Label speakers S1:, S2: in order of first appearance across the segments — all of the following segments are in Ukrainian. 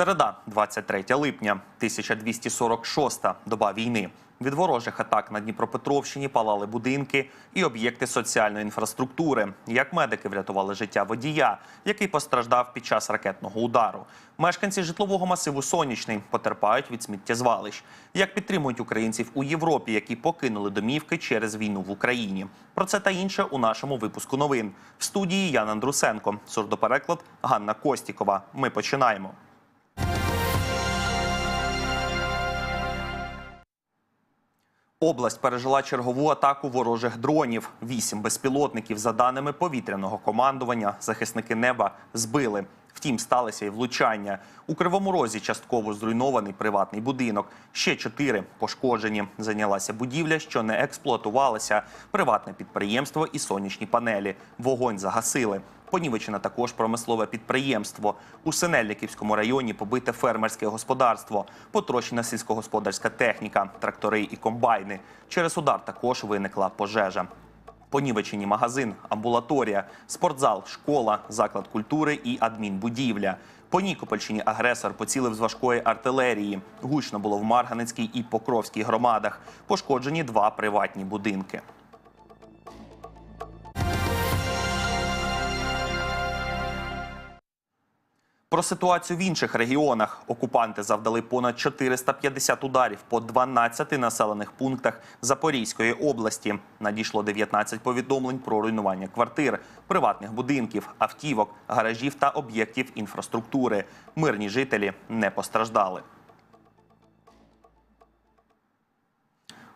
S1: Середа, 23 липня, 1246 доба війни. Від ворожих атак на Дніпропетровщині палали будинки і об'єкти соціальної інфраструктури. Як медики врятували життя водія, який постраждав під час ракетного удару. Мешканці житлового масиву Сонячний потерпають від сміттєзвалищ. Як підтримують українців у Європі, які покинули домівки через війну в Україні. Про це та інше у нашому випуску новин в студії Ян Андрусенко, сурдопереклад Ганна Костікова. Ми починаємо. Область пережила чергову атаку ворожих дронів. Вісім безпілотників, за даними повітряного командування, захисники неба збили. Втім, сталося і влучання. У Кривому Розі частково зруйнований приватний будинок. Ще чотири пошкоджені. Зайнялася будівля, що не експлуатувалася. Приватне підприємство і сонячні панелі. Вогонь загасили. Понівечено також промислове підприємство. У Синельниківському районі побите фермерське господарство, потрощена сільськогосподарська техніка, трактори і комбайни. Через удар також виникла пожежа. Понівечені магазин, амбулаторія, спортзал, школа, заклад культури і адмінбудівля. По Нікопольщині агресор поцілив з важкої артилерії. Гучно було в Марганецькій і Покровській громадах. Пошкоджені два приватні будинки. Про ситуацію в інших регіонах окупанти завдали понад 450 ударів по 12 населених пунктах Запорізької області. Надійшло 19 повідомлень про руйнування квартир, приватних будинків, автівок, гаражів та об'єктів інфраструктури. Мирні жителі не постраждали.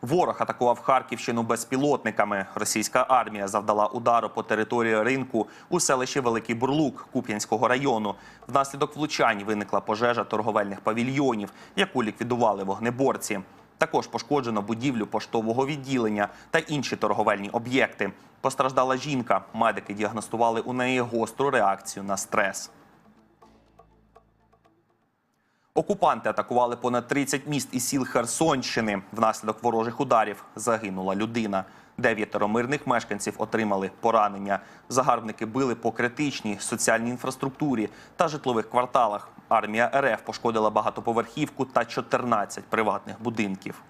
S1: Ворог атакував Харківщину безпілотниками. Російська армія завдала удару по території ринку у селищі Великий Бурлук Куп'янського району. Внаслідок влучань виникла пожежа торговельних павільйонів, яку ліквідували вогнеборці. Також пошкоджено будівлю поштового відділення та інші торговельні об'єкти. Постраждала жінка. Медики діагностували у неї гостру реакцію на стрес. Окупанти атакували понад 30 міст і сіл Херсонщини. Внаслідок ворожих ударів загинула людина. Дев'ятеро мирних мешканців отримали поранення. Загарбники били по критичній соціальній інфраструктурі та житлових кварталах. Армія РФ пошкодила багатоповерхівку та 14 приватних будинків.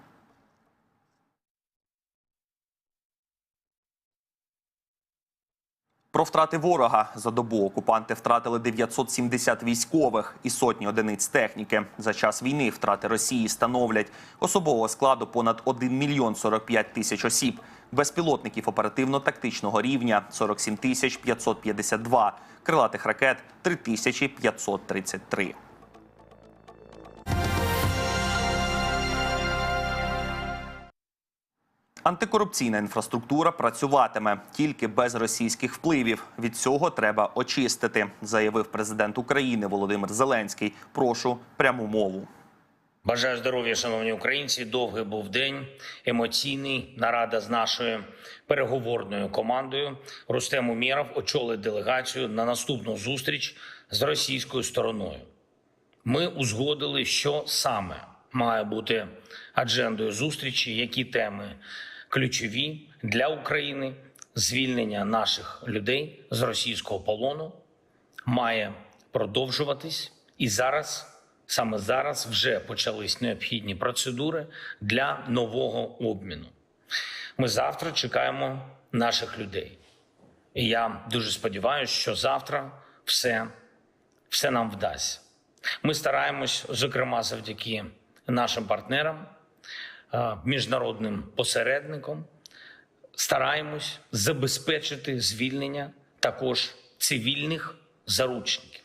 S1: Про втрати ворога за добу окупанти втратили 970 військових і сотні одиниць техніки. За час війни втрати Росії становлять особового складу понад 1 мільйон 45 тисяч осіб, безпілотників оперативно-тактичного рівня 47 тисяч 552, крилатих ракет 3533. Антикорупційна інфраструктура працюватиме тільки без російських впливів. Від цього треба очистити, заявив президент України Володимир Зеленський. Прошу пряму мову.
S2: Бажаю здоров'я, шановні українці. Довгий був день, емоційний. Нарада з нашою переговорною командою. Рустем Умєров очолить делегацію на наступну зустріч з російською стороною. Ми узгодили, що саме має бути аджендою зустрічі, які теми ключові для України. Звільнення наших людей з російського полону має продовжуватись і зараз. Саме зараз вже почались необхідні процедури для нового обміну. Ми завтра чекаємо наших людей. І я дуже сподіваюся, що завтра все, все нам вдасться. Ми стараємось, зокрема, завдяки нашим партнерам, міжнародним посередникам, стараємось забезпечити звільнення також цивільних заручників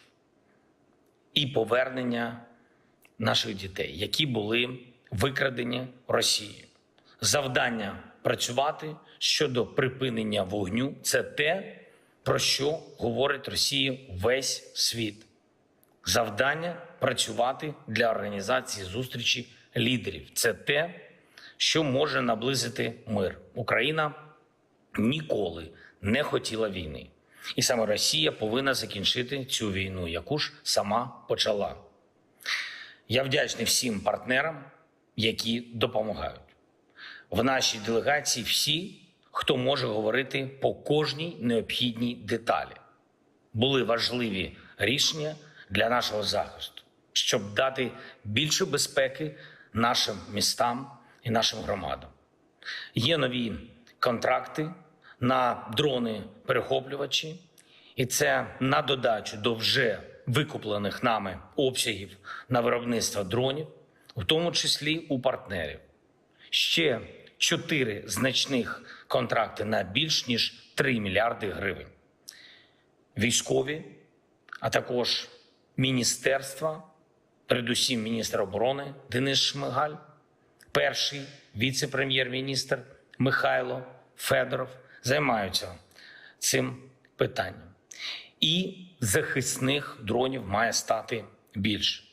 S2: і повернення наших дітей, які були викрадені Росією. Завдання працювати щодо припинення вогню це те, про що говорить Росія весь світ. Завдання працювати для організації зустрічі лідерів. Це те, що може наблизити мир. Україна ніколи не хотіла війни. І саме Росія повинна закінчити цю війну, яку ж сама почала. Я вдячний всім партнерам, які допомагають. В нашій делегації всі, хто може говорити по кожній необхідній деталі. Були важливі рішення для нашого захисту. щоб дати більше безпеки нашим містам і нашим громадам. Є нові контракти на дрони-перехоплювачі, і це на додачу до вже викуплених нами обсягів на виробництво дронів, в тому числі у партнерів. Ще чотири значних контракти на більш ніж 3 мільярди гривень. Військові, а також міністерства, передусім міністр оборони Денис Шмигаль, перший віце-прем'єр-міністр Михайло Федоров займаються цим питанням. І захисних дронів має стати більше.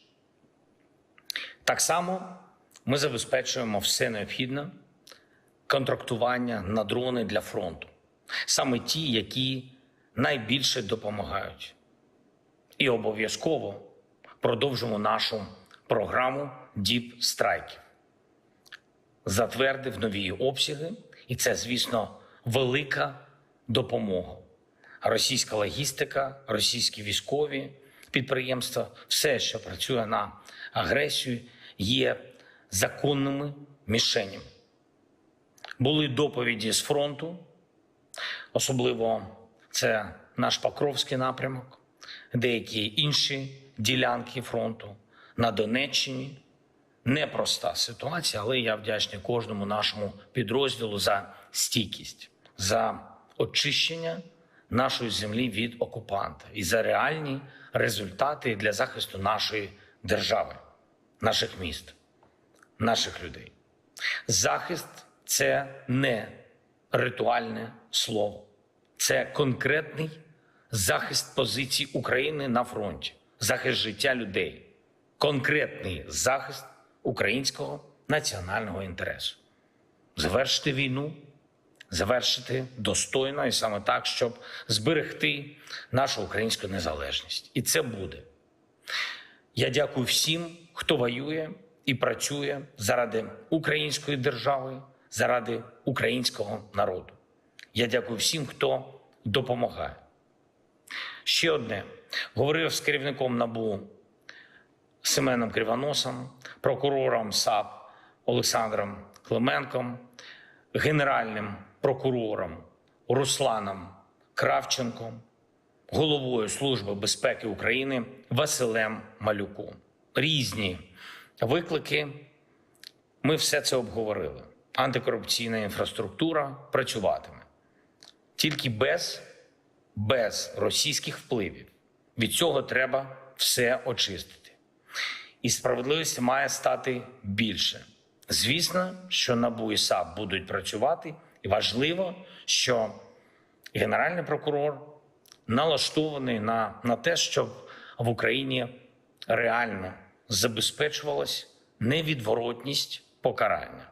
S2: Так само ми забезпечуємо все необхідне контрактування на дрони для фронту, саме ті, які найбільше допомагають. І обов'язково продовжимо нашу програму Діп Страйків. Затвердив нові обсяги, і це, звісно, велика допомога. Російська логістика, російські військові підприємства, все, що працює на агресію, є законними мішенями. Були доповіді з фронту, особливо це наш Покровський напрямок, деякі інші ділянки фронту на Донеччині. Непроста ситуація, але я вдячний кожному нашому підрозділу за стійкість, за очищення нашої землі від окупанта і за реальні результати для захисту нашої держави, наших міст, наших людей. Захист це не ритуальне слово, це конкретний захист позицій України на фронті, захист життя людей, конкретний захист українського національного інтересу. Завершити війну, завершити достойно і саме так, щоб зберегти нашу українську незалежність. І це буде. Я дякую всім, хто воює і працює заради української держави, заради українського народу. Я дякую всім, хто допомагає. Ще одне говорив з керівником НАБУ Семеном Кривоносом, прокурором САП Олександром Клименком, генеральним прокурором Русланом Кравченком, головою Служби безпеки України Василем Малюком. Різні виклики. Ми все це обговорили. Антикорупційна інфраструктура працюватиме тільки без, без російських впливів. Від цього треба все очистити. І справедливості має стати більше. Звісно, що НАБУ і САП будуть працювати, і важливо, що генеральний прокурор налаштований на, на те, щоб в Україні реально забезпечувалась невідворотність покарання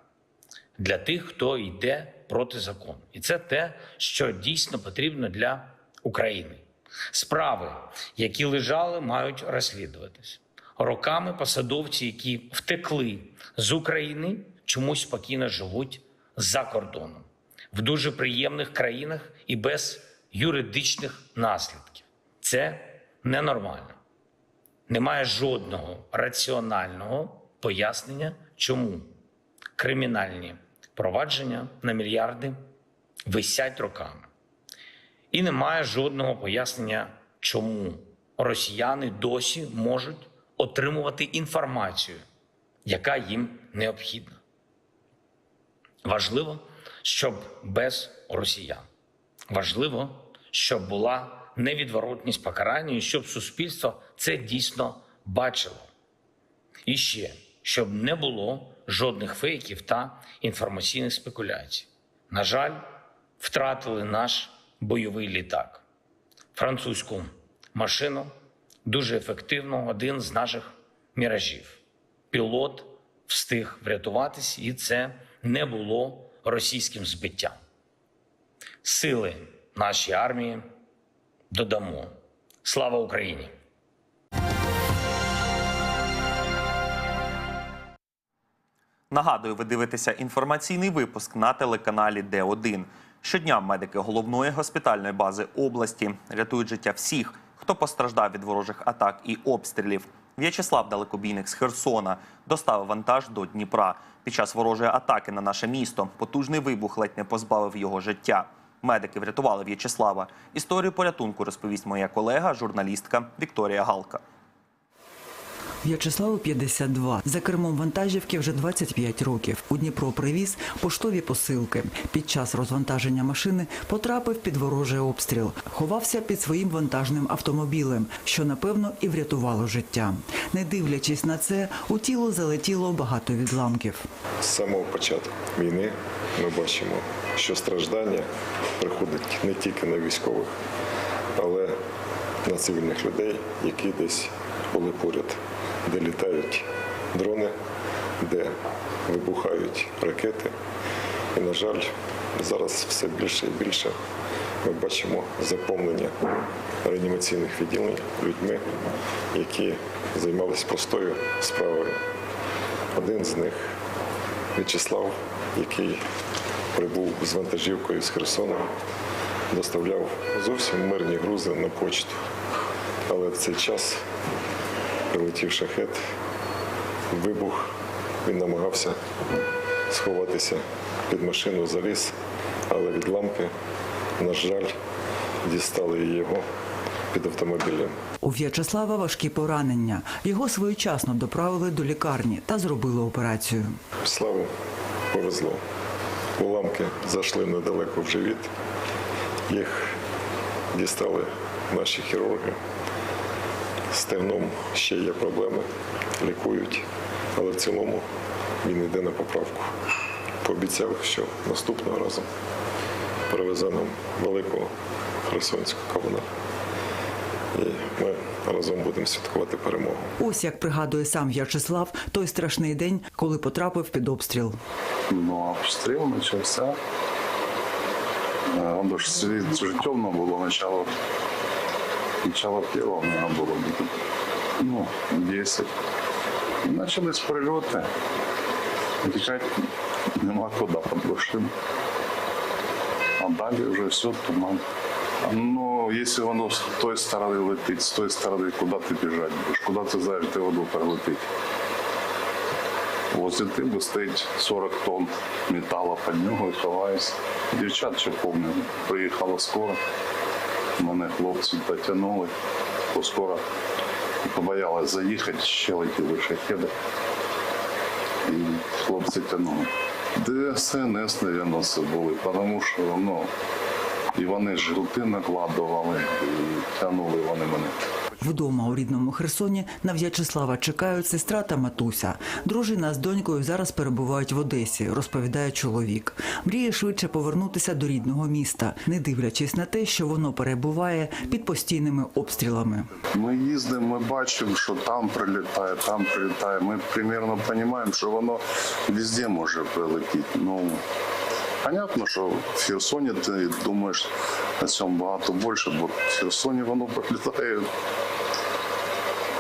S2: для тих, хто йде проти закону. І це те, що дійсно потрібно для України. Справи, які лежали, мають розслідуватись. Роками посадовці, які втекли з України, чомусь спокійно живуть за кордоном в дуже приємних країнах і без юридичних наслідків. Це ненормально. Немає жодного раціонального пояснення, чому кримінальні провадження на мільярди висять роками. І немає жодного пояснення, чому росіяни досі можуть отримувати інформацію, яка їм необхідна. Важливо, щоб без росіян. Важливо, щоб була невідворотність покарання і щоб суспільство це дійсно бачило. І ще, щоб не було жодних фейків та інформаційних спекуляцій. На жаль, втратили наш бойовий літак, французьку машину, дуже ефективно, один з наших міражів. Пілот встиг врятуватись, і це не було російським збиттям. Сили нашій армії додамо. Слава Україні!
S1: Нагадую, ви дивитеся інформаційний випуск на телеканалі Д1. Щодня медики головної госпітальної бази області рятують життя всіх, хто постраждав від ворожих атак і обстрілів. В'ячеслав Далекобійник з Херсона доставив вантаж до Дніпра. Під час ворожої атаки на наше місто потужний вибух ледь не позбавив його життя. Медики врятували В'ячеслава. Історію порятунку розповість моя колега, журналістка Вікторія Галка.
S3: В'ячеславу 52. За кермом вантажівки вже 25 років. У Дніпро привіз поштові посилки. Під час розвантаження машини потрапив під ворожий обстріл. Ховався під своїм вантажним автомобілем, що напевно і врятувало життя. Не дивлячись на це, у тіло залетіло багато відламків.
S4: З самого початку війни ми бачимо, що страждання приходить не тільки на військових, але на цивільних людей, які десь були поряд, де літають дрони, де вибухають ракети. І, на жаль, зараз все більше і більше ми бачимо заповнення реанімаційних відділень людьми, які займалися простою справою. Один з них В'ячеслав, який прибув з вантажівкою з Херсона, доставляв зовсім мирні грузи на почту. Але в цей час прилетів шахет, вибух, він намагався сховатися під машину, заліз, але відламки, на жаль, дістали його під автомобілем.
S3: У В'ячеслава важкі поранення. Його своєчасно доправили до лікарні та зробили операцію.
S4: Славу повезло. Уламки зайшли недалеко в живіт. Їх дістали наші хірурги. З стегном ще є проблеми, лікують, але в цілому він йде на поправку. Пообіцяв, що наступного разу привезе нам великого херсонського кавуна. І ми разом будемо святкувати перемогу.
S3: Ось як пригадує сам В'ячеслав той страшний день, коли потрапив під обстріл.
S5: Ну, обстріл почався. Е, ж світ темно було начало. Начало первого, наверное, було где-то, ну, 10. І почались прильоти. Тікати нема куди під машину. А далі вже все туман. Ну, якщо воно з тої сторони летить, з тої сторони, куди ти біжати будеш? Куди ти знаєш, де воно прилетить? Возле типу стоїть 40 тонн металу під нього і ховаюсь. Дівчат ще пам'ятаю, приїхала скоро. Мене хлопці дотягнули, бо скоро побоялась заїхати, ще летіли шахеди. І хлопці тягнули. ДСНС, мабуть, це були, тому що ну, і вони ж жгути накладували, і тягнули вони мене.
S3: Вдома у рідному Херсоні на В'ячеслава чекають сестра та матуся. Дружина з донькою зараз перебувають в Одесі, розповідає чоловік. Мріє швидше повернутися до рідного міста, не дивлячись на те, що воно перебуває під постійними обстрілами.
S5: Ми їздимо, ми бачимо, що там прилітає, там прилітає. Ми примерно розуміємо, що воно везде може прилетіти. Ну, понятно, що в Херсоні ти думаєш на цьому багато більше, бо в Херсоні воно прилітає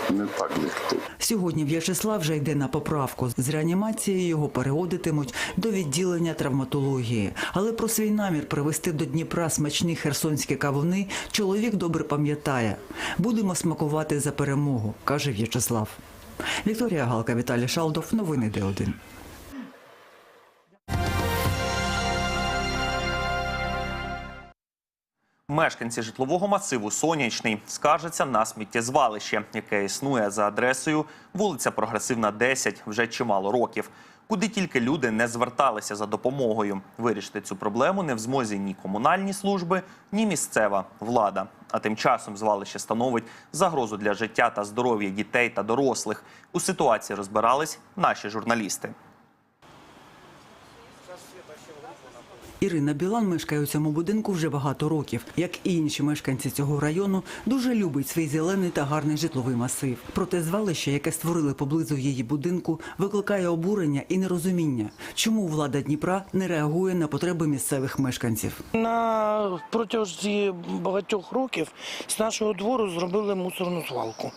S5: не так, легко.
S3: Сьогодні В'ячеслав вже йде на поправку. З реанімації його переводитимуть до відділення травматології. Але про свій намір привезти до Дніпра смачні херсонські кавуни чоловік добре пам'ятає. Будемо смакувати за перемогу, каже В'ячеслав. Вікторія Галка, Віталій Шалдов. Новини Д1.
S1: Мешканці житлового масиву Сонячний скаржаться на сміттєзвалище, яке існує за адресою вулиця Прогресивна, 10 вже чимало років. Куди тільки люди не зверталися за допомогою. Вирішити цю проблему не в змозі ні комунальні служби, ні місцева влада. А тим часом звалище становить загрозу для життя та здоров'я дітей та дорослих. У ситуації розбирались наші журналісти.
S3: Ірина Білан мешкає у цьому будинку вже багато років. Як і інші мешканці цього району, дуже любить свій зелений та гарний житловий масив. Проте звалище, яке створили поблизу її будинку, викликає обурення і нерозуміння, чому влада Дніпра не реагує на потреби місцевих мешканців.
S6: На протязі багатьох років з нашого двору зробили мусорну свалку.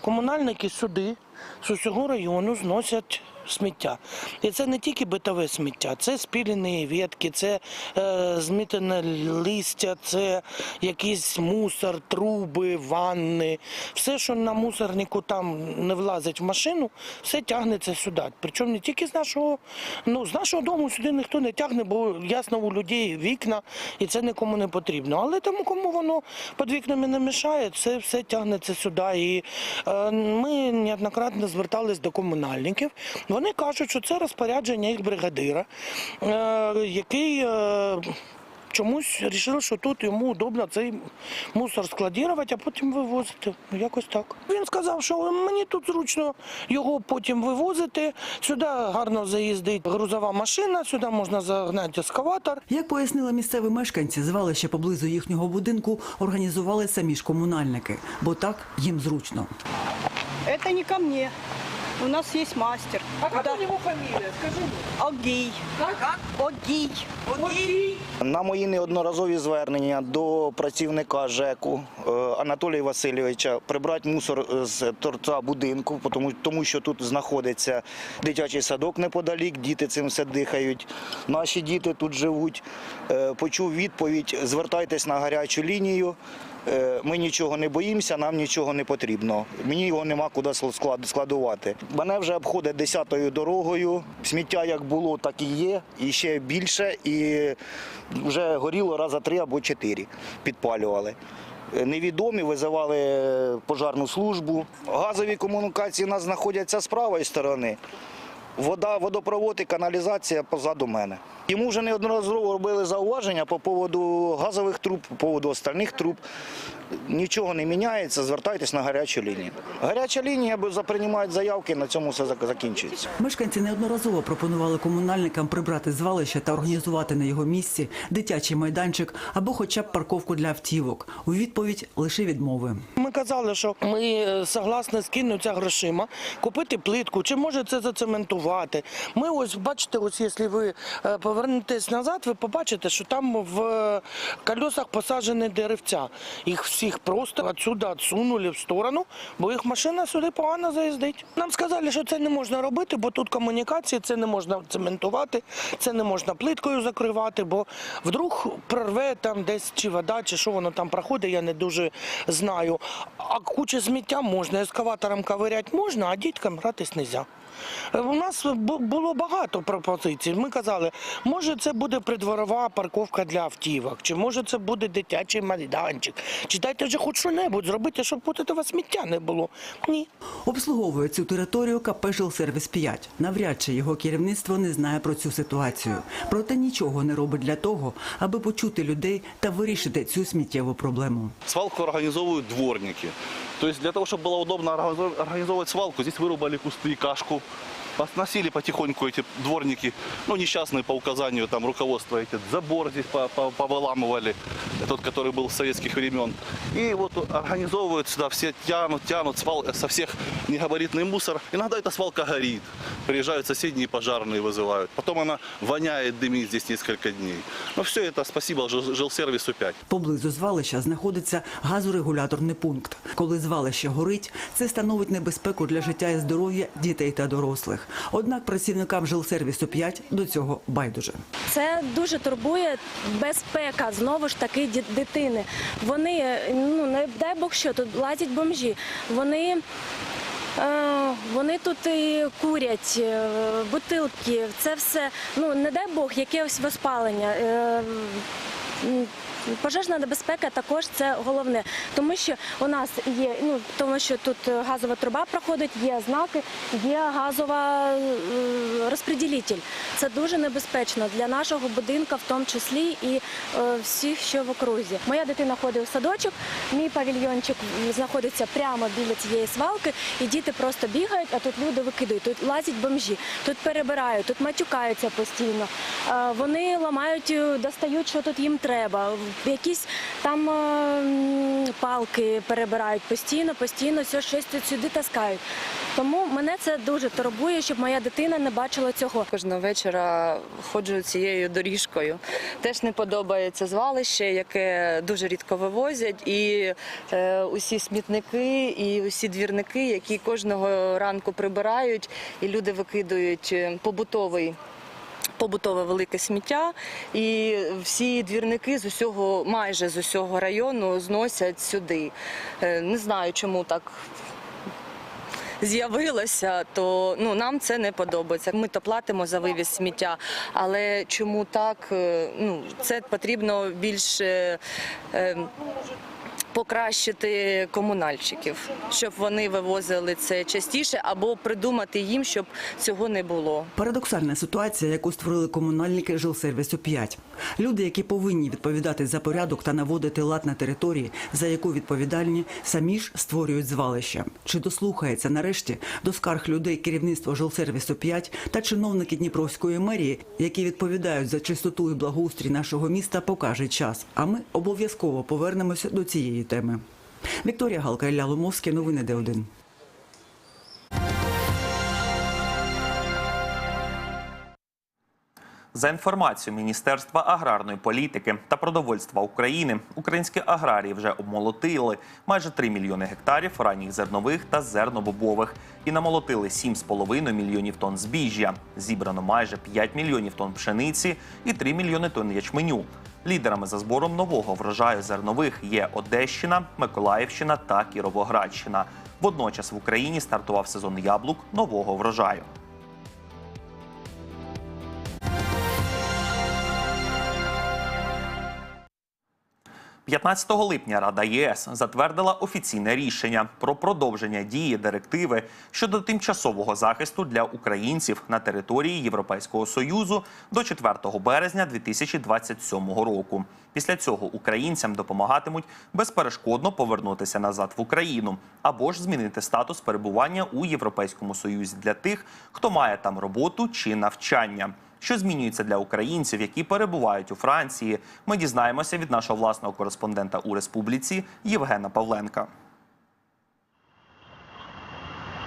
S6: Комунальники сюди з усього району зносять сміття. І це не тільки битове сміття, це спілені ветки, це е, змітане листя, це якийсь мусор, труби, ванни. Все, що на мусорнику там не влазить в машину, все тягнеться сюди. Причому не тільки з нашого, ну, з нашого дому сюди ніхто не тягне, бо ясно у людей вікна, і це нікому не потрібно. Але тому, кому воно під вікнами не мішає, це все тягнеться сюди. І е, ми неоднократно звертались до комунальників. Кажуть, що це розпорядження їх бригадира, е, який. Е, Чомусь вирішили, що тут йому удобно цей мусор складувати, а потім вивозити. Ну, Якось так. Він сказав, що мені тут зручно його потім вивозити. Сюди гарно заїздить грузова машина, сюди можна загнати ескаватор.
S3: Як пояснили місцеві мешканці, звалище поблизу їхнього будинку організували самі ж комунальники, бо так їм зручно.
S7: Это не ко мне. У нас есть мастер. А как у него фамилия? Скажи мне. Огей. Как? Огей. Огей.
S8: На мої неодноразові звернення до працівника ЖЕКу е, Анатолія Васильовича прибрати мусор з торца будинку, тому, тому що тут знаходиться дитячий садок неподалік, діти цим все дихають. Наші діти тут живуть. Е, Почув відповідь: звертайтесь на гарячу лінію. Е, Ми нічого не боїмося, нам нічого не потрібно. Мені його нема куди складувати. Мене вже обходить десятою дорогою. Сміття як було, так і є, і ще більше. І вже горіло раза три або чотири. Підпалювали. Е, Невідомі визивали пожарну службу. Газові комунікації у нас знаходяться з правої сторони. Вода, водопровод і каналізація позаду мене. Йому вже неодноразово робили зауваження по поводу газових труб, по поводу остальних труб. Нічого не міняється, звертайтесь на гарячу лінію. Гаряча лінія заприймають заявки, на цьому все закінчується.
S3: Мешканці неодноразово пропонували комунальникам прибрати звалище та організувати на його місці дитячий майданчик або хоча б парковку для автівок. У відповідь лише відмови.
S6: Ми казали, що ми е, согласні скинутися грошима, купити плитку, чи може це зацементувати. Ми ось бачите, ось якщо ви е, повернетесь назад, ви побачите, що там в е, колесах посаджені деревця. Їх всіх просто отсюда відсунули в сторону, бо їх машина сюди погано заїздить. Нам сказали, що це не можна робити, бо тут комунікації, це не можна цементувати, це не можна плиткою закривати, бо вдруг прорве там десь чи вода, чи що воно там проходить, я не дуже знаю. А куча сміття можна, ескаватором ковиряти можна, а діткам гратись не можна. У нас було багато пропозицій. Ми казали, може це буде придворова парковка для автівок, чи може це буде дитячий майданчик. Чи дайте вже хоч що-небудь зробити, щоб тут этого сміття не було. Ні.
S3: Обслуговує цю територію КП «Жилсервіс 5 Навряд чи його керівництво не знає про цю ситуацію. Проте нічого не робить для того, аби почути людей та вирішити цю сміттєву проблему.
S9: Свалку организовывают дворники. То есть для того, чтобы было удобно организов- организовывать свалку, здесь вырубали кусты, кашку, Сносили потихоньку эти дворники, ну, несчастные по указанию там руководства, эти забор здесь по- по- повыламывали, тот, который был с советских времен. И вот организовывают сюда, все тянут, тянут свал, со всех негабаритный мусор. Иногда эта свалка горит. Приезжают соседние пожарные вызывают. Потом она воняет, дымит здесь несколько дней. Но все это спасибо жил- жилсервису 5.
S3: Поблизу звалища знаходиться газорегуляторний пункт. Коли звалище горить, це становить небезпеку для життя і здоров'я дітей та дорослих. Однак працівникам жилсервісу 5 до цього байдуже.
S10: Це дуже турбує безпека знову ж таки дитини. Вони ну не дай Бог що тут лазять бомжі. Вони. Е, Вони тут і курять е, бутилки, це все. Ну не дай Бог, якесь воспалення. Е, Пожежна небезпека також це головне, тому що у нас є, ну тому що тут газова труба проходить, є знаки, є газова розподілитель. Це дуже небезпечно для нашого будинку, в тому числі і е, всіх, що в окрузі. Моя дитина ходить у садочок, мій павільйончик знаходиться прямо біля цієї свалки, і діти просто бігають, а тут люди викидають. Тут лазять бомжі, тут перебирають, тут матюкаються постійно. Е, Вони ламають, е, достають, що тут їм треба. якісь там е, палки перебирають постійно, постійно все щось тут сюди таскають. Тому мене це дуже турбує, щоб моя дитина не бачила цього.
S11: Кожного вечора ходжу цією доріжкою. Теж не подобається звалище, яке дуже рідко вивозять, і усі смітники, і усі двірники, які кожного ранку прибирають, і люди викидують е, побутовий. Побутове велике сміття, і всі двірники з усього, майже з усього району зносять сюди. Е, Не знаю, чому так з'явилося, то ну нам це не подобається. Ми то платимо за вивіз сміття, але чому так? е, Ну це потрібно більше. е, Покращити комунальщиків, щоб вони вивозили це частіше, або придумати їм, щоб цього не було.
S3: Парадоксальна ситуація, яку створили комунальники жилсервісу 5. Люди, які повинні відповідати за порядок та наводити лад на території, за яку відповідальні, самі ж створюють звалища. Чи дослухається нарешті до скарг людей керівництво жилсервісу 5 та чиновники Дніпровської мерії, які відповідають за чистоту і благоустрій нашого міста, покаже час. А ми обов'язково повернемося до цієї теми. Вікторія Галка Ілля Ломовський, новини Д1.
S1: За інформацією Міністерства аграрної політики та продовольства України, українські аграрії вже обмолотили майже 3 мільйони гектарів ранніх зернових та зернобобових і намолотили 7,5 мільйонів тонн збіжжя. Зібрано майже 5 мільйонів тонн пшениці і 3 мільйони тонн ячменю. Лідерами за збором нового врожаю зернових є Одещина, Миколаївщина та Кіровоградщина. Водночас в Україні стартував сезон яблук нового врожаю. 15 липня Рада ЄС затвердила офіційне рішення про продовження дії директиви щодо тимчасового захисту для українців на території Європейського союзу до 4 березня 2027 року. Після цього українцям допомагатимуть безперешкодно повернутися назад в Україну або ж змінити статус перебування у Європейському Союзі для тих, хто має там роботу чи навчання. Що змінюється для українців, які перебувають у Франції? Ми дізнаємося від нашого власного кореспондента у республіці Євгена Павленка.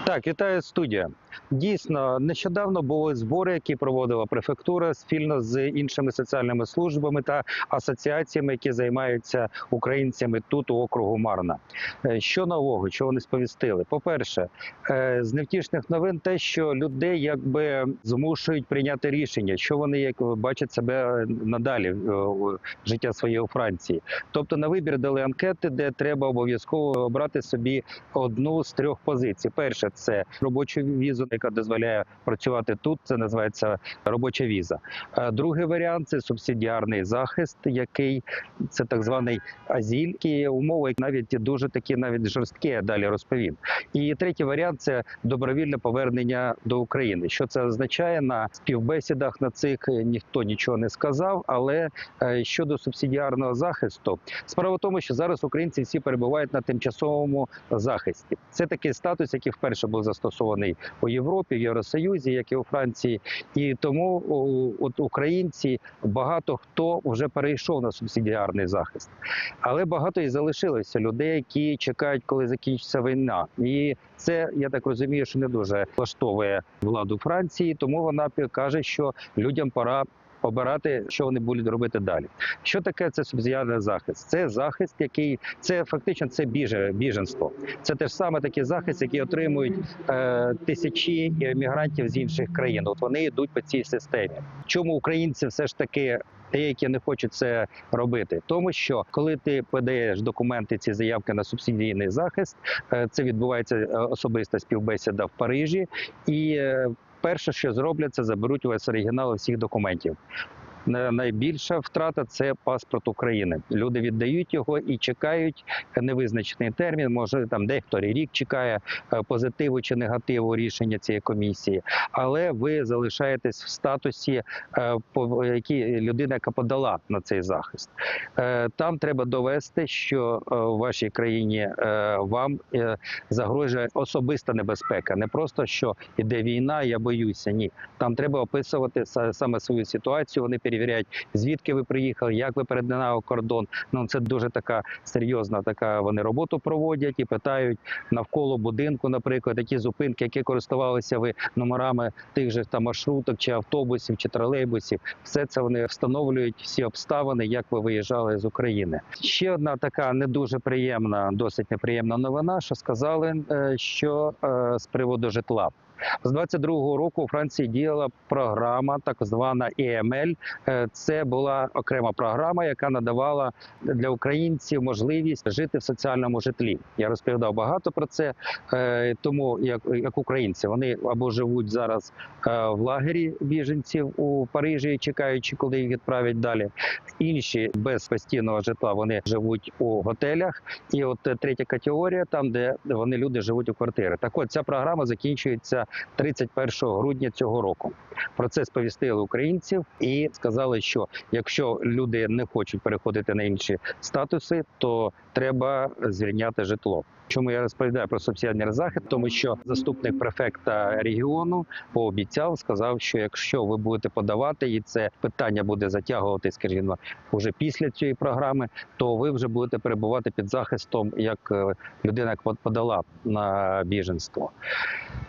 S12: Так, вітаю студія. Дійсно, нещодавно були збори, які проводила префектура спільно з іншими соціальними службами та асоціаціями, які займаються українцями тут у округу Марна. Е, Що нового, що вони сповістили? По-перше, е, з невтішних новин те, що людей якби змушують прийняти рішення, що вони як бачать себе надалі е, життя своє у Франції. Тобто на вибір дали анкети, де треба обов'язково обрати собі одну з трьох позицій. Перше це робочу візу, яка дозволяє працювати тут. Це називається робоча віза. Е, Другий варіант це субсидіарний захист, який це так званий азіль, які умови навіть дуже такі, навіть жорсткі. Я далі розповім. І третій варіант це добровільне повернення до України. Що це означає на співбесідах на цих е, ніхто нічого не сказав. Але е, щодо субсидіарного захисту, справа в тому, що зараз українці всі перебувають на тимчасовому захисті. Це такий статус, який вперше був застосований у Європі, в Євросоюзі, як і у Франції. І тому от українці багато хто вже перейшов на субсидіарний захист, але багато і залишилося людей, які чекають, коли закінчиться війна. І це я так розумію, що не дуже влаштовує владу Франції, тому вона каже, що людям пора. Обирати, що вони будуть робити далі. Що таке це субсидіарний захист? Це захист, який це фактично це біже, біженство. Це теж саме такий захист, який отримують е, тисячі емігрантів з інших країн. От вони йдуть по цій системі. Чому українці все ж таки? Деякі не хочуть це робити, тому що коли ти подаєш документи, ці заявки на субсидійний захист, е, це відбувається е, особиста співбесіда в Парижі, і е, перше, що зроблять, це заберуть у вас оригінали всіх документів. На- Найбільша втрата це паспорт України. Люди віддають його і чекають невизначений термін. Може там дехто рік чекає е, позитиву чи негативу рішення цієї комісії, але ви залишаєтесь в статусі, е, по якій людина, яка подала на цей захист. Е, Там треба довести, що в вашій країні вам загрожує особиста небезпека, не просто що іде війна, я боюся. Ні, там треба описувати саме свою ситуацію. Вони перевіряють, звідки ви приїхали, як ви перетинали кордон. Ну це дуже така серйозна така. Вони роботу проводять і питають навколо будинку, наприклад, які зупинки, які користувалися ви номерами тих же там маршруток, чи автобусів, чи тролейбусів. Все це вони встановлюють всі обставини, як ви виїжджали з України. Ще одна така не дуже приємна, досить неприємна новина, що сказали, е, що е, з приводу житла. З 22-го року у Франції діяла програма, так звана ІМЛ. Е, Це була окрема програма, яка надавала для українців можливість жити в соціальному житлі. Я розповідав багато про це. Е, Тому як, як українці вони або живуть зараз е, в лагері біженців у Парижі, чекаючи, коли їх відправять далі. Інші без постійного житла вони живуть у готелях. І от третя категорія, там де вони люди живуть у квартирах. Так от ця програма закінчується 31 грудня цього року. Про це сповістили українців і сказали, що якщо люди не хочуть переходити на інші статуси, то треба звільняти житло. Чому я розповідаю про соціальний захід? Тому що заступник префекта регіону пообіцяв, сказав, що якщо ви будете подавати, і це питання буде затягувати, скажімо, уже після цієї програми, то ви вже будете перебувати під захистом як е, людина, яка подала на біженство.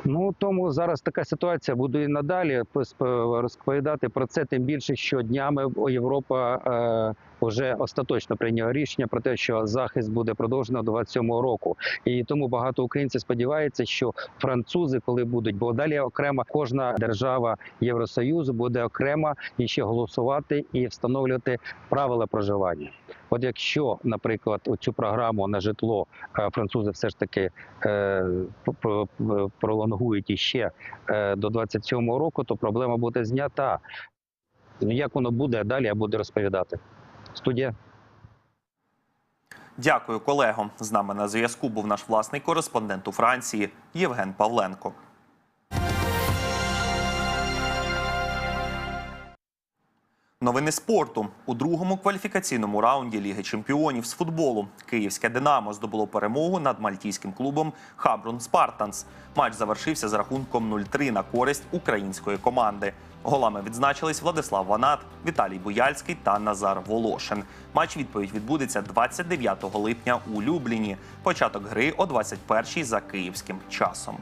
S12: Ну тому зараз така ситуація. Буду і надалі пос- розповідати про це. Тим більше, що днями Європа е, вже остаточно прийняла рішення про те, що захист буде продовжено до 27-го року. І тому багато українців сподіваються, що французи, коли будуть, бо далі окремо кожна держава Євросоюзу буде окремо і ще голосувати і встановлювати правила проживання. От якщо, наприклад, цю програму на житло е, французи все ж таки е, про- про- пролонгують іще е, до 27-го року, то проблема буде знята. Ну, Як воно буде далі, я буду розповідати. Студія.
S1: Дякую, колего. З нами на зв'язку був наш власний кореспондент у Франції Євген Павленко. Новини спорту у другому кваліфікаційному раунді Ліги Чемпіонів з футболу Київське Динамо здобуло перемогу над мальтійським клубом Хабрун Спартанс. Матч завершився з рахунком 0-3 на користь української команди. Голами відзначились Владислав Ванат, Віталій Буяльський та Назар Волошин. Матч відповідь відбудеться 29 липня у Любліні. Початок гри о 21 за київським часом.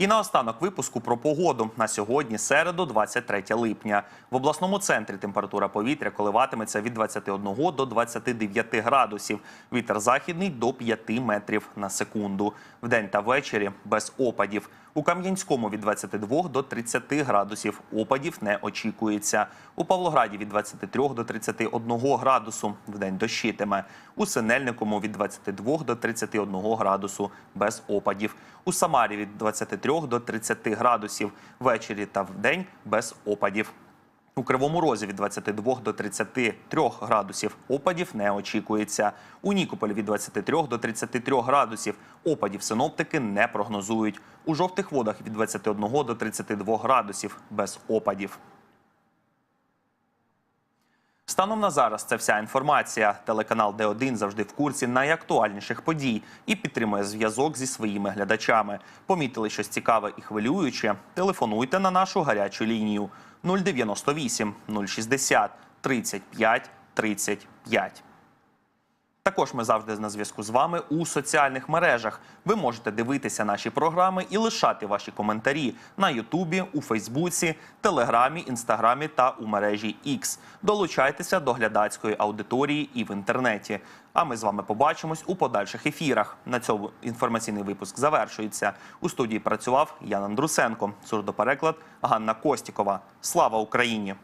S1: І наостанок випуску про погоду на сьогодні, середу, 23 липня. В обласному центрі температура повітря коливатиметься від 21 до 29 градусів. Вітер західний до 5 метрів на секунду. Вдень та ввечері без опадів. У Кам'янському від 22 до 30 градусів. Опадів не очікується. У Павлограді від 23 до 31 градусу. в день дощитиме. У Синельникому від 22 до 31 градусу. Без опадів. У Самарі від 23 до 30 градусів. Ввечері та вдень без опадів. У Кривому Розі від 22 до 33 градусів опадів не очікується. У Нікополі від 23 до 33 градусів опадів синоптики не прогнозують. У жовтих водах від 21 до 32 градусів без опадів. Станом на зараз це вся інформація. Телеканал Д1 завжди в курсі найактуальніших подій і підтримує зв'язок зі своїми глядачами. Помітили щось цікаве і хвилююче? Телефонуйте на нашу гарячу лінію 098 060 35 35. Також ми завжди на зв'язку з вами у соціальних мережах. Ви можете дивитися наші програми і лишати ваші коментарі на Ютубі, у Фейсбуці, Телеграмі, Інстаграмі та у мережі X. Долучайтеся до глядацької аудиторії і в інтернеті. А ми з вами побачимось у подальших ефірах. На цьому інформаційний випуск завершується. У студії працював Ян Андрусенко, сурдопереклад Ганна Костікова. Слава Україні!